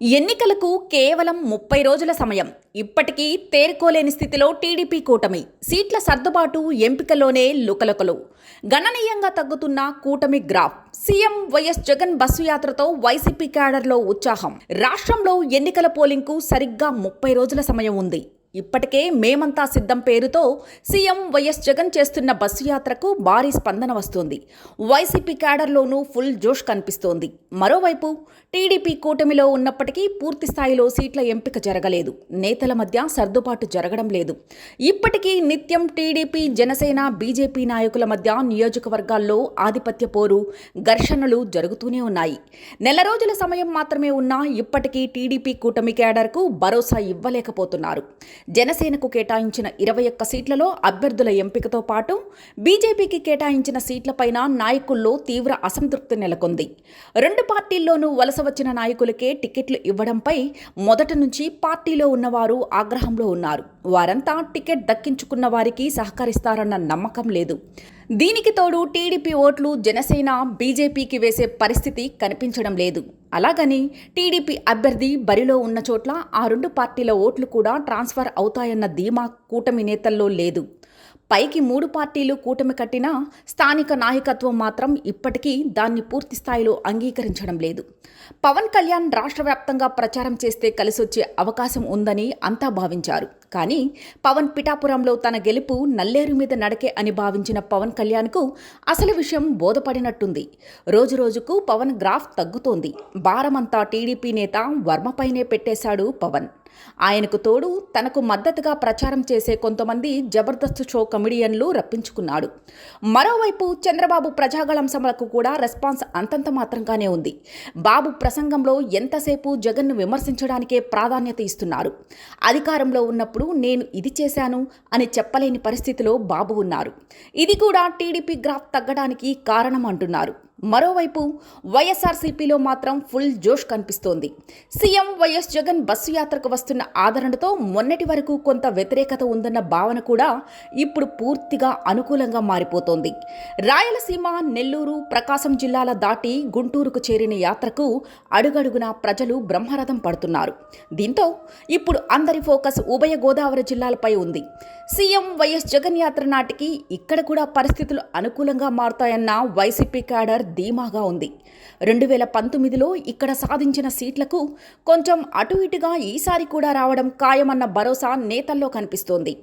ఎన్నికలకు కేవలం ముప్పై రోజుల సమయం. ఇప్పటికీ తేరుకోలేని స్థితిలో టీడీపీ కూటమి. సీట్ల సర్దుబాటు ఎంపికలోనే లుకలుకలు. గణనీయంగా తగ్గుతున్న కూటమి graph. CM YS Jagan bus యాత్రతో YCP క్యాడర్లో ఉత్సాహం. రాష్ట్రంలో ఎన్నికల పోలింగ్కు సరిగ్గా ముప్పై రోజుల సమయం ఉంది. ఇప్పటికే మేమంతా సిద్ధం పేరుతో సీఎం వైఎస్ జగన్ చేస్తున్న బస్సు యాత్రకు భారీ స్పందన వస్తోంది. వైసీపీ క్యాడర్లోనూ ఫుల్ జోష్ కనిపిస్తోంది. మరోవైపు టీడీపీ కూటమిలో ఉన్నప్పటికీ పూర్తి స్థాయిలో సీట్ల ఎంపిక జరగలేదు. నేతల మధ్య సర్దుబాటు జరగడం లేదు. ఇప్పటికీ నిత్యం టీడీపీ జనసేన బీజేపీ నాయకుల మధ్య నియోజకవర్గాల్లో ఆధిపత్య పోరు ఘర్షణలు జరుగుతూనే ఉన్నాయి. నెల రోజుల సమయం మాత్రమే ఉన్నా ఇప్పటికీ టీడీపీ కూటమి క్యాడర్కు భరోసా ఇవ్వలేకపోతున్నారు. జనసేనకు కేటాయించిన ఇరవై ఒక్క సీట్లలో అభ్యర్థుల ఎంపికతో పాటు బీజేపీకి కేటాయించిన సీట్లపైన నాయకుల్లో తీవ్ర అసంతృప్తి నెలకొంది. రెండు పార్టీల్లోనూ వలస వచ్చిన నాయకులకే టికెట్లు ఇవ్వడంపై మొదటి నుంచి పార్టీలో ఉన్నవారు ఆగ్రహంలో ఉన్నారు. వారంతా టికెట్ దక్కించుకున్న వారికి సహకరిస్తారన్న నమ్మకం లేదు. దీనికి తోడు టీడీపీ ఓట్లు జనసేన బీజేపీకి వేసే పరిస్థితి కనిపించడం లేదు. అలాగని టీడీపీ అభ్యర్థి బరిలో ఉన్న చోట్ల ఆ రెండు పార్టీల ఓట్లు కూడా ట్రాన్స్ఫర్ అవుతాయన్న ధీమా కూటమి నేతల్లో లేదు. పైకి మూడు పార్టీలు కూటమి కట్టినా స్థానిక నాయకత్వం మాత్రం ఇప్పటికీ దాన్ని పూర్తి స్థాయిలో అంగీకరించడం లేదు. పవన్ కళ్యాణ్ రాష్ట్ర వ్యాప్తంగా ప్రచారం చేస్తే కలిసొచ్చే అవకాశం ఉందని అంతా భావించారు. కానీ పవన్ పిఠాపురంలో తన గెలుపు నల్లేరు మీద నడకే అని భావించిన పవన్ కళ్యాణ్కు అసలు విషయం బోధపడినట్టుంది. రోజురోజుకు పవన్ గ్రాఫ్ తగ్గుతోంది. భారమంతా టీడీపీ నేత వర్మపైనే పెట్టేశాడు పవన్. ఆయనకు తోడు తనకు మద్దతుగా ప్రచారం చేసే కొంతమంది జబర్దస్త్ షో కమిడియన్లు రప్పించుకున్నాడు. మరోవైపు చంద్రబాబు ప్రజాగళం సభలకు కూడా రెస్పాన్స్ అంతంత మాత్రంగానే ఉంది. బాబు ప్రసంగంలో ఎంతసేపు జగన్ను విమర్శించడానికే ప్రాధాన్యత ఇస్తున్నారు. అధికారంలో ఉన్నప్పుడు నేను ఇది చేశాను అని చెప్పలేని పరిస్థితిలో బాబు ఉన్నారు. ఇది కూడా టీడీపీ గ్రాఫ్ తగ్గడానికి కారణం అంటున్నారు. మరోవైపు వైఎస్ఆర్సీపీలో మాత్రం ఫుల్ జోష్ కనిపిస్తోంది. సీఎం వైఎస్ జగన్ బస్సు యాత్రకు వస్తున్న ఆదరణతో మొన్నటి వరకు కొంత వ్యతిరేకత ఉందన్న భావన కూడా ఇప్పుడు పూర్తిగా అనుకూలంగా మారిపోతోంది. రాయలసీమ నెల్లూరు ప్రకాశం జిల్లాల దాటి గుంటూరుకు చేరిన యాత్రకు అడుగడుగునా ప్రజలు బ్రహ్మరథం పడుతున్నారు. దీంతో ఇప్పుడు అందరి ఫోకస్ ఉభయ గోదావరి జిల్లాలపై ఉంది. సీఎం వైఎస్ జగన్ యాత్ర నాటికి ఇక్కడ కూడా పరిస్థితులు అనుకూలంగా మారుతాయన్న వైసీపీ క్యాడర్ ధీమాగా ఉంది. రెండు వేల పంతొమ్మిదిలో ఇక్కడ సాధించిన సీట్లకు కొంచెం అటు ఇటుగా ఈసారి కూడా రావడం ఖాయమన్న భరోసా నేతల్లో కనిపిస్తోంది.